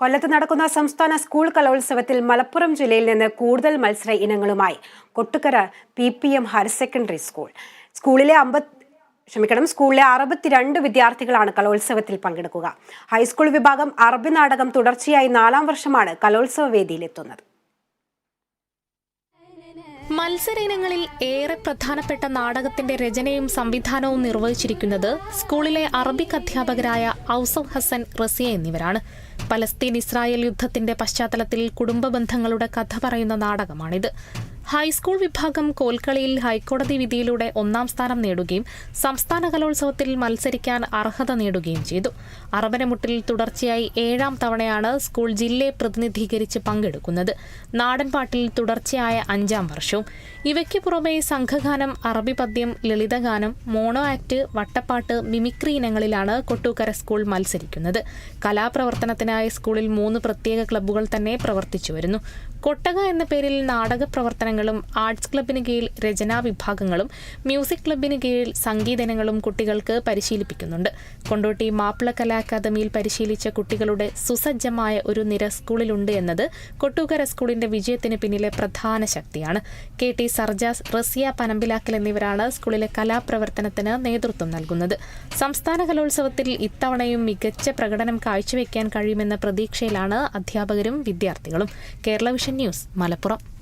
കൊല്ലത്ത് നടക്കുന്ന സംസ്ഥാന സ്കൂൾ കലോത്സവത്തിൽ മലപ്പുറം ജില്ലയിൽ നിന്ന് കൂടുതൽ മത്സര ഇനങ്ങളുമായി. Kottukkara P P M higher secondary school. സ്കൂളിലെ അമ്പത് ക്ഷമിക്കണം സ്കൂളിലെ അറുപത്തിരണ്ട് വിദ്യാർത്ഥികളാണ് കലോത്സവത്തിൽ പങ്കെടുക്കുക. ഹൈസ്കൂൾ വിഭാഗം അറബി നാടകം തുടർച്ചയായി നാലാം വർഷമാണ് കലോത്സവ വേദിയിലെത്തുന്നത്. മത്സര ഇനങ്ങളിൽ ഏറെ പ്രധാനപ്പെട്ട നാടകത്തിന്റെ രചനയും സംവിധാനവും നിർവഹിച്ചിരിക്കുന്നത് സ്കൂളിലെ അറബിക് അധ്യാപകരായ ഔസഫ് ഹസൻ റസിയ എന്നിവരാണ്. പലസ്തീൻ ഇസ്രായേൽ യുദ്ധത്തിന്റെ പശ്ചാത്തലത്തിൽ കുടുംബ ബന്ധങ്ങളുടെ കഥ പറയുന്ന നാടകമാണിത്. ഹൈസ്കൂൾ വിഭാഗം കോൽക്കളിയിൽ ഹൈക്കോടതി വിധിയിലൂടെ ഒന്നാം സ്ഥാനം നേടുകയും സംസ്ഥാന കലോത്സവത്തിൽ മത്സരിക്കാൻ അർഹത നേടുകയും ചെയ്തു. അറബനമുട്ടിൽ തുടർച്ചയായി ഏഴാം തവണയാണ് സ്കൂൾ ജില്ലയെ പ്രതിനിധീകരിച്ച് പങ്കെടുക്കുന്നത്. നാടൻപാട്ടിൽ തുടർച്ചയായ അഞ്ചാം വർഷവും. ഇവയ്ക്ക് പുറമെ സംഘഗാനം അറബി പദ്യം ലളിതഗാനം മോണോ ആക്ട് വട്ടപ്പാട്ട് മിമിക്രി ഇനങ്ങളിലാണ് കൊട്ടൂക്കര സ്കൂൾ മത്സരിക്കുന്നത്. കലാപ്രവർത്തനത്തിനായി സ്കൂളിൽ മൂന്ന് പ്രത്യേക ക്ലബ്ബുകൾ തന്നെ പ്രവർത്തിച്ചു വരുന്നു. കൊട്ടക എന്ന പേരിൽ നാടക പ്രവർത്തനങ്ങളും ആർട്സ് ക്ലബിന് കീഴിൽ രചനാ വിഭാഗങ്ങളും മ്യൂസിക് ക്ലബിന് കീഴിൽ സംഗീതനങ്ങളും കുട്ടികൾക്ക് പരിശീലിപ്പിക്കുന്നുണ്ട്. കൊണ്ടോട്ടി മാപ്പിള കലാ അക്കാദമിയിൽ പരിശീലിച്ച കുട്ടികളുടെ സുസജ്ജമായ ഒരു നിര സ്കൂളിലുണ്ട് എന്നത് കൊട്ടൂക്കര സ്കൂളിന്റെ വിജയത്തിന് പിന്നിലെ പ്രധാന ശക്തിയാണ്. കെ ടി സർജാസ് റസിയ പനമ്പിലാക്കൽ എന്നിവരാണ് സ്കൂളിലെ കലാപ്രവർത്തനത്തിന് നേതൃത്വം നൽകുന്നത്. സംസ്ഥാന കലോത്സവത്തിൽ ഇത്തവണയും മികച്ച പ്രകടനം കാഴ്ചവെക്കാൻ കഴിയുമെന്ന പ്രതീക്ഷയിലാണ് അധ്യാപകരും വിദ്യാർത്ഥികളും. Kerala vision news Malappuram.